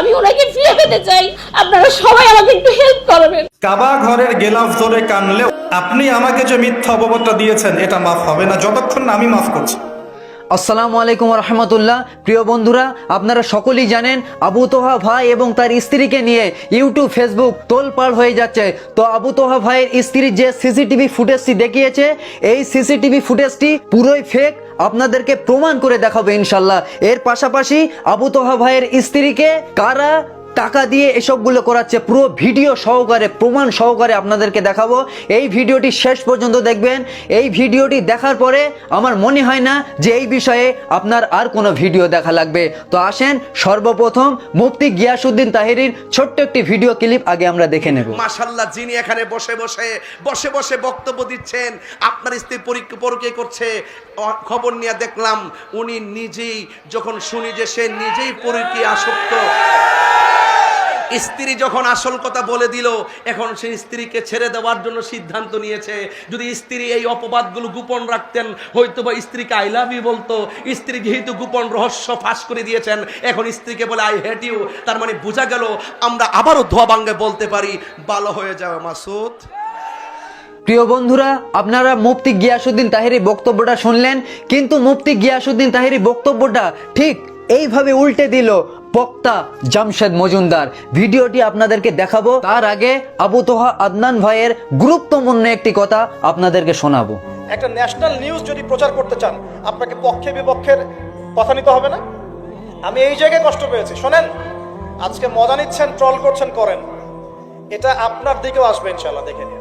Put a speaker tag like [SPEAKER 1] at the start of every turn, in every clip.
[SPEAKER 1] আমি ওনাকে ফিরে পেতে চাই। আপনারা সবাই আমাকে একটু হেল্প করবেন।
[SPEAKER 2] কাবা ঘরের গেলাফ ধরে কানলেও আপনি আমাকে যে মিথ্যা অপবাদটা দিয়েছেন এটা মাফ হবে না। যতক্ষণ আমি মাফ করছি।
[SPEAKER 3] আসসালামু আলাইকুম রহমতুল্লাহ। প্রিয় বন্ধুরা আপনারা সকলেই জানেন আবু তোহা ভাই এবং তার স্ত্রীকে নিয়ে ইউটিউব ফেসবুক তোলপাড় হয়ে যাচ্ছে। তো আবু তোহা ভাইয়ের স্ত্রীর যে সিসিটিভি ফুটেজটি দেখিয়েছে এই সিসিটিভি ফুটেজটি পুরোই ফেক আপনাদেরকে প্রমাণ করে দেখাবে ইনশাল্লাহ। এর পাশাপাশি আবু তোহা ভাইয়ের স্ত্রীকে কারা টাকা দিয়ে এসবগুলো করাচ্ছে। পুরো ভিডিও সহকারে, প্রমাণ সহকারে আপনাদেরকে দেখাবো। এই ভিডিওটি শেষ পর্যন্ত দেখবেন। এই ভিডিওটি দেখার পরে আমার মনে হয় না যে এই বিষয়ে আপনার আর কোনো ভিডিও দেখা লাগবে। তো আসেন, সর্বপ্রথম মুফতি গিয়াসুদ্দিন তাহিরির ছোট্ট একটি ভিডিও ক্লিপ আগে আমরা দেখে নেব।
[SPEAKER 4] মাশাল্লাহ যিনি এখানে বসে বসে বসে বসে বক্তব্য দিচ্ছেন, আপনার স্ত্রী পরীক্ষা পরীক্ষা করছে খবর নিয়ে দেখলাম, উনি নিজেই যখন শুনি যে সে নিজেই পরীক্ষা আসক্ত। স্ত্রী যখন আসল কথা বলে দিল, এখন সেই স্ত্রীকে ছেড়ে দেওয়ার জন্য সিদ্ধান্ত নিয়েছে। যদি স্ত্রী এই অপবাদগুলো গোপন রাখতেন হয়তো বা স্ত্রীকে আই লাভ ইউ বলতো। স্ত্রী যেহেতু গোপন রহস্য ফাঁস করে দিয়েছেন, এখন স্ত্রীকে বলে আই হেট ইউ তার মানে বোঝা গেল, আমরা আবারও ধোয়া ভাঙ্গে বলতে পারি ভালো হয়ে যাবে মাসুদ
[SPEAKER 3] প্রিয় বন্ধুরা, আপনারা মুফতি গিয়াসুদ্দিন তাহিরি বক্তব্যটা শুনলেন, কিন্তু মুফতি গিয়াসুদ্দিন তাহিরি বক্তব্যটা ঠিক এইভাবে উল্টে দিল। বক্তা জামশেদ মজুমদার। ভিডিওটি আপনাদেরকে দেখাবো। তার আগে আবু তোহা আদনান ভাইয়ের গুরুত্বপূর্ণ একটি কথা আপনাদেরকে শোনাবো।
[SPEAKER 5] একটা ন্যাশনাল নিউজ যদি প্রচার করতে চান, আপনাকে পক্ষে বিপক্ষের কথা নিতে হবে না? আমি এই জায়গায় কষ্ট পেয়েছি। শোনেন, আজকে মজা নিচ্ছেন, ট্রল করছেন, করেন। এটা আপনার দিকেও আসবে ইনশাল্লাহ দেখে নিন।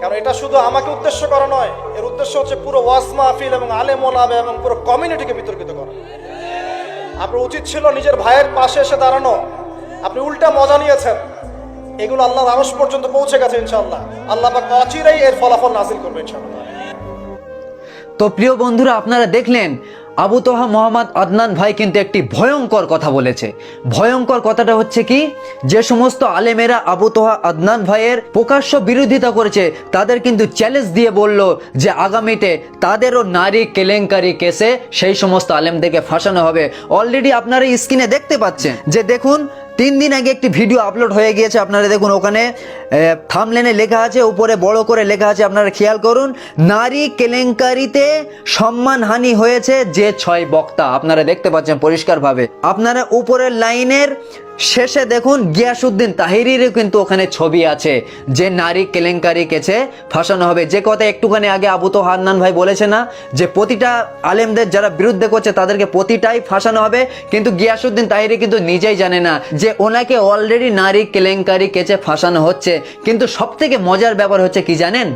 [SPEAKER 5] কারণ এটা শুধু আমাকে উদ্দেশ্য করা নয়, এর উদ্দেশ্য হচ্ছে পুরো ওয়াজ মাহফিল এবং আলেম ওলামা এবং পুরো কমিউনিটিকে বিতর্কিত করা। আপনার উচিত ছিল নিজের ভাইয়ের পাশে এসে দাঁড়ানো। আপনি উল্টা মজা নিয়েছেন। এগুলো আল্লাহ আরস পর্যন্ত পৌঁছে গেছে ইনশাল্লাহ আল্লাহ বা অচিরেই এর ফলাফল নাজিল করবে ইনশাল্লাহ
[SPEAKER 3] তো প্রিয় বন্ধুরা, আপনারা দেখলেন আবু তোহা মোহাম্মদ আদনান ভাই কিন্তু একটি ভয়ঙ্কর কথা বলেছে। ভয়ঙ্কর কথাটা হচ্ছে কি? যে সমস্ত আলেমেরা আবু তোহা আদনান ভাইয়ের প্রকাশ্য বিরোধিতা করেছে, তাদের কিন্তু চ্যালেঞ্জ দিয়ে বলল যে আগামীতে তাদেরও নারী কেলেঙ্কারি কেসে সেই সমস্ত আলেমদেরকে ফাঁসানো হবে। অলরেডি আপনারা স্ক্রিনে দেখতে পাচ্ছেন যে দেখুন তিন দিন আগে একটি ভিডিও আপলোড হয়ে গিয়েছে, আপনারা দেখুন ওখানে থামলেনে লেখা আছে, উপরে বড় করে লেখা আছে, আপনারা খেয়াল করুন, নারী কেলেঙ্কারিতে সম্মানহানি হয়েছে যে ছয় বক্তা, আপনারা দেখতে পাচ্ছেন পরিষ্কারভাবে। আপনারা উপরের লাইনের শেষে দেখুন গিয়াসুদ্দিন তাহিরিরও কিন্তু ওখানে ছবি আছে। যে নারী কেলেঙ্কারি কেছে, ফাঁসানো হবে। যে কথা একটুখানি আগে আবু তো হান্নান ভাই বলেছে না, যে প্রতিটা আলেমদের যারা বিরুদ্ধে করছে, তাদেরকে প্রতিটাই ফাঁসানো হবে। কিন্তু গিয়াসুদ্দিন তাহিরি কিন্তু নিজেই জানে না যে ওনাকে অলরেডি নারী কেলেঙ্কারি কেচে ফাঁসানো হচ্ছে। কিন্তু সব থেকে মজার ব্যাপার হচ্ছে কি জানেন?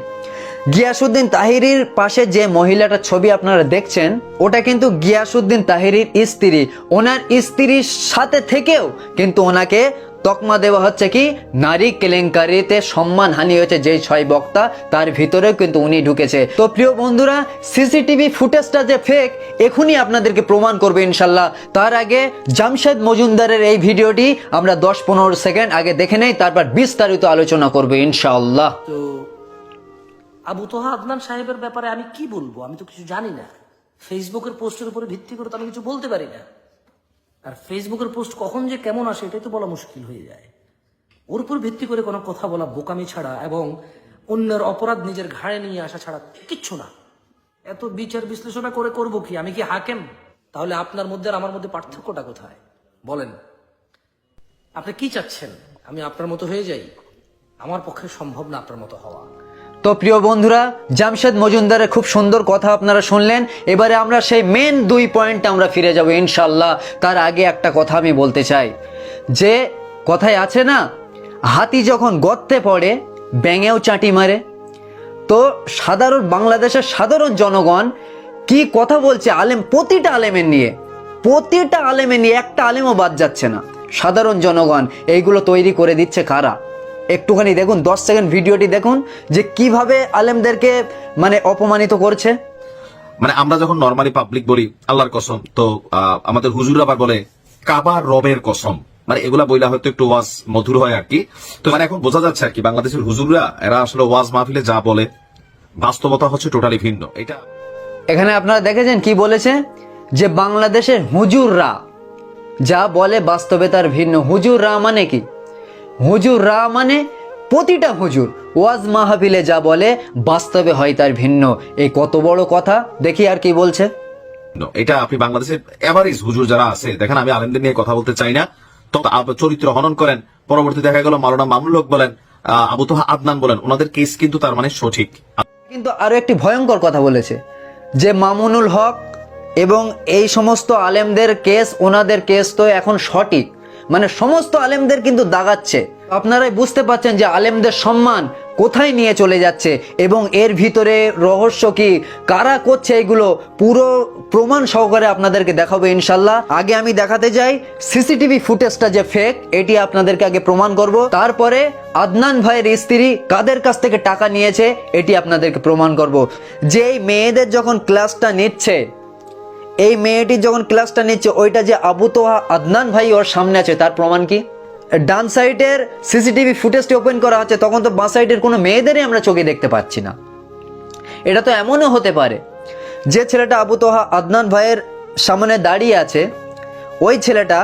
[SPEAKER 3] গিয়াসুদ্দিন তাহিরির পাশে যে মহিলাটার ছবি আপনারা দেখছেন, ওটা কিন্তু গিয়াসুদ্দিন তাহিরির স্ত্রী। ওনার স্ত্রীর সাথে থেকেও কিন্তু ওনাকে তকমা দেওয়া হচ্ছে কি, নারী কেলেঙ্কারিতে সম্মান হানি হয়েছে যেই ছয় বক্তা, তার ভিতরেও কিন্তু উনি ঢুকেছে। তো প্রিয় বন্ধুরা, সিসিটিভি ফুটেজটা যে ফেক এখনই আপনাদেরকে প্রমাণ করবে ইনশাল্লাহ। তার আগে জামশেদ মজুমদারের এই ভিডিওটি আমরা দশ পনেরো সেকেন্ড আগে দেখে নেই, তারপর বিস্তারিত আলোচনা করবে
[SPEAKER 6] ইনশাল্লাহ। আবু তোহা আদনান সাহেবের ব্যাপারে আমি কি বলব? আমি তো কিছু জানি না। ফেসবুকের পোস্টের উপরে ভিত্তি করে তো আমি কিছু বলতে পারি না। আর ফেসবুকের পোস্ট কখন যে কেমন আসে, এটাই তো বলা মুশকিল হয়ে যায়। ওর উপর ভিত্তি করে কোনো কথা বলা, বোকামি ছাড়া এবং অন্যের অপরাধ নিজের ঘাড়ে নিয়ে আসা ছাড়া কিচ্ছু না। এত বিচার বিশ্লেষণা করে করব কি? আমি কি হাকেম? তাহলে আপনার মধ্যে আর আমার মধ্যে পার্থক্যটা কোথায়? বলেন। আপনি কি চাচ্ছেন? আমি আপনার মতো হয়ে যাই? আমার পক্ষে সম্ভব না আপনার মতো হওয়া।
[SPEAKER 3] তো প্রিয় বন্ধুরা, জামশেদ মজুমদারের খুব সুন্দর কথা আপনারা শুনলেন। এবারে আমরা সেই মেন দুই পয়েন্ট আমরা ফিরে যাব ইনশাল্লাহ তার আগে একটা কথা আমি বলতে চাই। যে কথায় আছে না, হাতি যখন গর্তে পড়ে, ব্যাঙেও চাটি মারে। তো সাধারণ বাংলাদেশের সাধারণ জনগণ কি কথা বলছে আলেম, প্রতিটা আলেমের নিয়ে? প্রতিটা আলেমের নিয়ে, একটা আলেমও বাদ যাচ্ছে না। সাধারণ জনগণ, এইগুলো তৈরি করে দিচ্ছে কারা? একটুখানি দেখুন দশ সেকেন্ড ভিডিওটি দেখুন যে কীভাবে আলেমদেরকে মানে অপমানিত করছে।
[SPEAKER 7] মানে আমরা যখন নর্মালি পাবলিক বলি আল্লাহর কসম তো আমাদের হুজুর আবার বলে কাবা রবের কসম। মানে এগুলা বইলা হয়তো একটু ওয়াজ মধুর হয় আর কি। তো মানে এখন বোঝা যাচ্ছে আর কি বাংলাদেশের হুজুররা এরা আসলে ওয়াজ মাহফিলে যা বলে বাস্তবতা হচ্ছে টোটালি ভিন্ন। এটা
[SPEAKER 3] এখানে আপনারা দেখেছেন কি বলেছে? যে বাংলাদেশের হুজুররা যা বলে বাস্তবে তার ভিন্ন। হুজুর রা মানে কি? হুজুর রা মানে প্রতিটা হুজুর। ওয়াজ মাহফিলে যা বলে বাস্তবে হয় তার ভিন্ন। এই কত বড় কথা? দেখি আর কি বলছে।
[SPEAKER 7] এটা আপনি বাংলাদেশের এভারেজ হুজুর যারা আছে দেখেন আমি আলেমদের নিয়ে কথা বলতে চাই না। তো চরিত্র হনন করেন পরবর্তী দেখা গেল মাওলানা মামুল হক বলেন আবু তোহা আদনান বলেন ওনাদের কেস কিন্তু তার মানে সঠিক।
[SPEAKER 3] কিন্তু আরও একটি ভয়ঙ্কর কথা বলেছে যে মামুনুল হক এবং এই সমস্ত আলেমদের কেস ওনাদের কেস তো এখন সঠিক। মানে সমস্ত আলেমদের কিন্তু দাগাচ্ছে। আপনারাই বুঝতে পারছেন যে আলেমদের সম্মান কোথায় নিয়ে চলে যাচ্ছে এবং এর ভিতরে রহস্য কি? কারা করছে এগুলো? পুরো প্রমাণ সহকারে আপনাদেরকে দেখাবো ইনশাল্লাহ। আগে আমি দেখাতে যাই সিসিটিভি ফুটেজটা যে ফেক এটি আপনাদেরকে আগে প্রমাণ করব। তারপরে আদনান ভাইয়ের স্ত্রী কাদের কাছ থেকে টাকা নিয়েছে, এটি আপনাদেরকে প্রমাণ করব। যে এই মেয়েদের যখন ক্লাসটা নিচ্ছে এই মেয়েটি যখন ক্লাসটা নিচ্ছে, ওইটা যে আবু তোহা আদনান ভাই ওর সামনে আছে, তার প্রমাণ কি? ডান সাইডের সিসিটিভি ফুটেজটি ওপেন করা হচ্ছে, তখন তো বাঁ সাইডের কোনো মেয়েদেরই আমরা চোখে দেখতে পাচ্ছি না। এটা তো এমনও হতে পারে যে ছেলেটা আবু তোহা আদনান ভাইয়ের সামনে দাঁড়িয়ে আছে, ওই ছেলেটা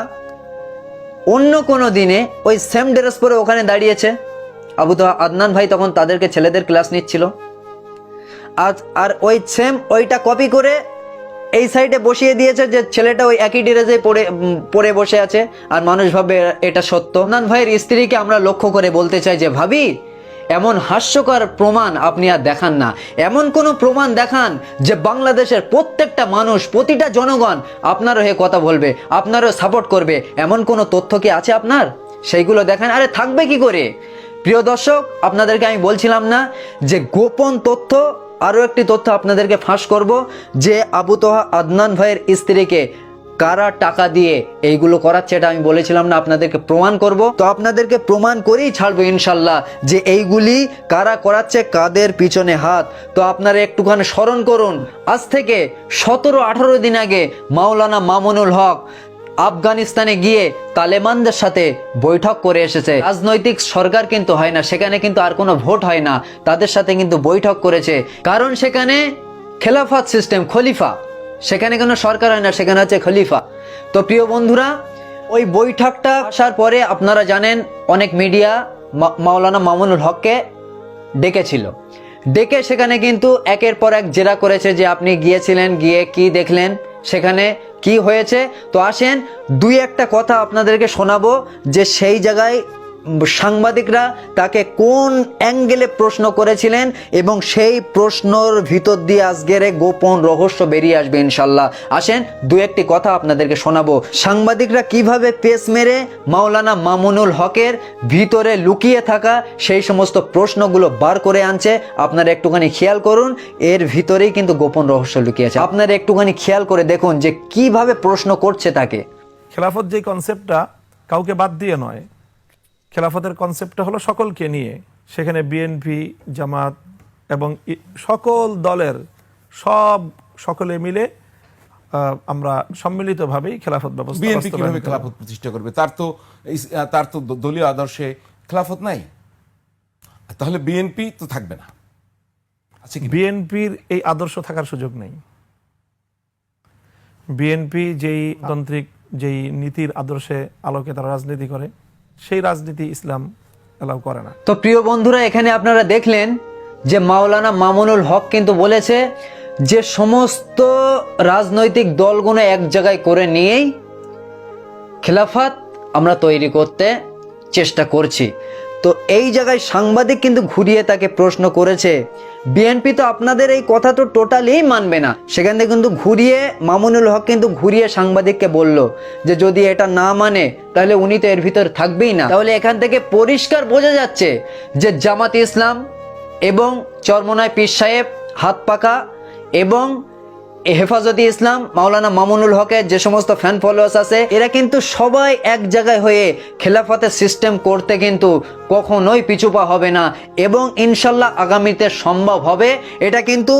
[SPEAKER 3] অন্য কোনো দিনে ওই সেম ড্রেস পরে ওখানে দাঁড়িয়েছে। আবু তোহা আদনান ভাই তখন তাদেরকে ছেলেদের ক্লাস নিচ্ছিল। আর ওই সেম ওইটা কপি করে এই সাইডে বসিয়ে দিয়েছে যে ছেলেটা ওই একই ড্রেসে উম, পড়ে বসে আছে। আর মানুষ ভাবে এটা সত্য। নান ভাইয়ের স্ত্রীকে আমরা লক্ষ্য করে বলতে চাই যে ভাবি এমন হাস্যকর প্রমাণ আপনি আর দেখান না। এমন কোনো প্রমাণ দেখান যে বাংলাদেশের প্রত্যেকটা মানুষ প্রতিটা জনগণ আপনার হয়ে কথা বলবে আপনারও সাপোর্ট করবে। এমন কোনো তথ্য কি আছে আপনার? সেইগুলো দেখান। আরে থাকবে কি করে? প্রিয় দর্শক আপনাদেরকে আমি বলছিলাম না যে গোপন তথ্য আরও একটি তথ্য আপনাদেরকে ফাঁস করব, যে আবু তোহা আদনান ভাইয়ের স্ত্রীকে কারা টাকা দিয়ে এইগুলো করাচ্ছে এটা আমি বলেছিলাম না, আপনাদেরকে প্রমাণ করব। তো আপনাদেরকে প্রমাণ করেই ছাড়বো ইনশাল্লাহ যে এইগুলি কারা করাচ্ছে, কাদের পিছনে হাত। তো আপনারা একটুখানি স্মরণ করুন, আজ থেকে সতেরো আঠারো দিন আগে মাওলানা মামুনুল হক আফগানিস্তানে গিয়ে তালেবানদের সাথে বৈঠক করে এসেছে। রাজনৈতিক সরকার কিন্তু হয় না, সেখানে কিন্তু আর কোনো ভোট হয় না। তাদের সাথে কিন্তু বৈঠক করেছে। কারণ সেখানে খেলাফাত সিস্টেম খলিফা। সেখানে কোনো সরকার হয় না, সেখানে হচ্ছে খলিফা। তো প্রিয় বন্ধুরা, ওই বৈঠকটা আসার পরে আপনারা জানেন, অনেক মিডিয়া মাওলানা মামুনুল হককে ডেকেছিল। ডেকে সেখানে কিন্তু একের পর এক জেরা করেছে যে আপনি গিয়েছিলেন, গিয়ে কি দেখলেন? সেখানে কি হয়েছে? তো আসেন দুই একটা কথা আপনাদেরকে শোনাবো যে সেই জায়গায় সাংবাদিকরা তাকে কোন অ্যাঙ্গেলে প্রশ্ন করেছিলেন এবং সেই প্রশ্নর ভিতর দিয়ে আজকের গোপন রহস্য বেরিয়ে আসবে ইনশাল্লাহ। আসেন দু একটি কথা আপনাদেরকে শোনাবো। সাংবাদিকরা কীভাবে পেস মেরে মাওলানা মামুনুল হকের ভিতরে লুকিয়ে থাকা সেই সমস্ত প্রশ্নগুলো বার করে আনছে, আপনারা একটুখানি খেয়াল করুন, এর ভিতরেই কিন্তু গোপন রহস্য লুকিয়ে আছে। আপনারা একটুখানি খেয়াল করে দেখুন যে কীভাবে প্রশ্ন করছে তাকে।
[SPEAKER 8] খেলাফত যে কনসেপ্টটা কাউকে বাদ দিয়ে নয় খেলাফতের কনসেপ্টটা হলো সকলকে নিয়ে। সেখানে বিএনপি জামাত এবং সকল দলের সব সকলে মিলে আমরা সম্মিলিতভাবেই খেলাফত ব্যবস্থা
[SPEAKER 9] বিএনপি কীভাবে খেলাফত প্রতিষ্ঠা করবে? তার তো তার তো দলীয় আদর্শে খেলাফত নাই। তাহলে বিএনপি তো থাকবে না। আচ্ছা
[SPEAKER 8] বিএনপির এই আদর্শ থাকার সুযোগ নেই। বিএনপি যেই তান্ত্রিক যেই নীতির আদর্শে আলোকে তারা রাজনীতি করে সেই রাজনীতি ইসলাম এলাও করে না।
[SPEAKER 3] তো প্রিয় বন্ধুরা, এখানে আপনারা দেখলেন যে মাওলানা মামুনুল হক কিন্তু বলেছে যে সমস্ত রাজনৈতিক দলগুলো এক জায়গায় করে নিয়েই খেলাফাত আমরা তৈরি করতে চেষ্টা করছি। তো এই জায়গায় সাংবাদিক কিন্তু ঘুরিয়ে তাকে প্রশ্ন করেছে। বিএনপি তো আপনাদের এই কথা তো টোটালি মানবে না। সেখান থেকে কিন্তু ঘুরিয়ে মামুনুল হক কিন্তু ঘুরিয়ে সাংবাদিককে বলল যে যদি এটা না মানে তাহলে উনি তো এর ভিতর থাকবেই না। তাহলে এখান থেকে পরিষ্কার বোঝা যাচ্ছে যে জামাত ইসলাম এবং চরমনায় পীর সাহেব হাত পাকা এবং হেফাজতে ইসলাম, মাওলানা মামুনুল হকের যে সমস্ত ফ্যান ফলোয়ার্স আছে, এরা কিন্তু সবাই এক জায়গায় হয়ে খেলাফতের সিস্টেম করতে কিন্তু কখনোই পিছুপা হবে না এবং ইনশাল্লাহ আগামীতে সম্ভব হবে। এটা কিন্তু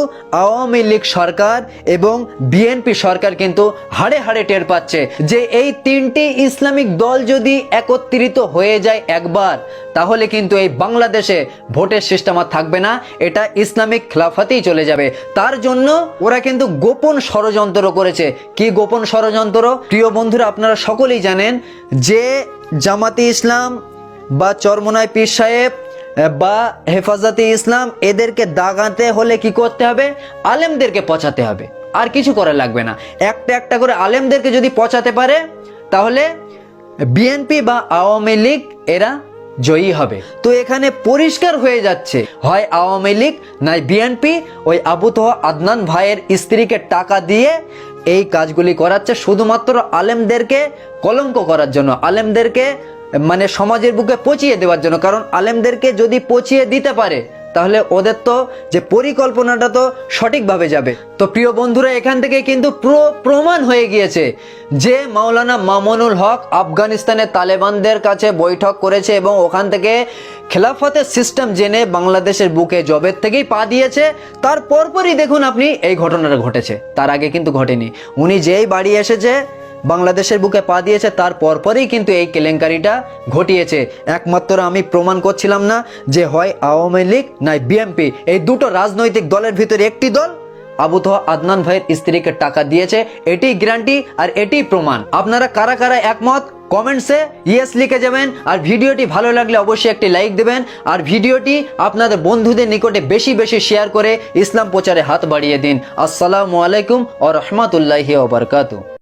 [SPEAKER 3] আওয়ামী লীগ সরকার এবং বিএনপি সরকার কিন্তু হাড়ে হাড়ে টের পাচ্ছে যে এই তিনটি ইসলামিক দল যদি একত্রিত হয়ে যায় একবার, তাহলে কিন্তু এই বাংলাদেশে ভোটের সিস্টেম আর থাকবে না। এটা ইসলামিক খেলাফতেই চলে যাবে। তার জন্য ওরা কিন্তু গোপন ষড়যন্ত্র করেছে। কি গোপন ষড়যন্ত্র? প্রিয় বন্ধুরা, আপনারা সকলেই জানেন যে জামাতি ইসলাম বা চরমনায় পীর সাহেব বা হেফাজতে ইসলাম, এদেরকে দাগাতে হলে কি করতে হবে? আলেমদেরকে পচাতে হবে। আর কিছু করা লাগবে না। একটা একটা করে আলেমদেরকে যদি পচাতে পারে, তাহলে বিএনপি বা আওয়ামী লীগ, এরা জয়ী হবে। তো এখানে পরিষ্কার হয়ে যাচ্ছে। হয় আওয়ামী লীগ, নাই বিএনপি ওই আবু তোহা আদনান ভাইয়ের স্ত্রীকে টাকা দিয়ে এই কাজগুলি করাচ্ছে শুধুমাত্র আলেমদেরকে কলঙ্ক করার জন্য, আলেমদেরকে মানে সমাজের বুকে পচিয়ে দেওয়ার জন্য। কারণ আলেমদেরকে যদি পচিয়ে দিতে পারে তাহলে ওদের তো যে পরিকল্পনাটা তো সঠিকভাবে যাবে। তো প্রিয় বন্ধুরা, এখান থেকে কিন্তু পুরো প্রমাণ হয়ে গিয়েছে যে মাওলানা মামুনুল হক আফগানিস্তানের তালেবানদের কাছে বৈঠক করেছে এবং ওখান থেকে খেলাফতের সিস্টেম জেনে বাংলাদেশের বুকে জবের থেকেই পা দিয়েছে। তার পরপরই দেখুন আপনি এই ঘটনাটা ঘটেছে। তার আগে কিন্তু ঘটেনি। উনি যেই বাড়ি এসেছে বাংলাদেশের বুকে পা দিয়েছে, তার পরপরই কিন্তু এই কেলেঙ্কারিটা ঘটিয়েছে। একমাত্র আমি প্রমাণ করছিলাম না যে হয় আওয়ামী লীগ নাই বিএনপি। এই দুটো রাজনৈতিক দলের ভিতরে একটি দল আবু তোহা আদনান ভাইয়ের স্ত্রীকে টাকা দিয়েছে এটি গ্যারান্টি আর এটি প্রমাণ। আপনারা কারা কারা একমত? কমেন্টসে ইয়েস লিখে যাবেন আর ভিডিওটি ভালো লাগলে অবশ্যই একটি লাইক দেবেন আর ভিডিওটি আপনাদের বন্ধুদের নিকটে বেশি বেশি শেয়ার করে ইসলাম প্রচারে হাত বাড়িয়ে দিন। আসসালামু আলাইকুম ও রহমতুল্লাহি ওবরকাতু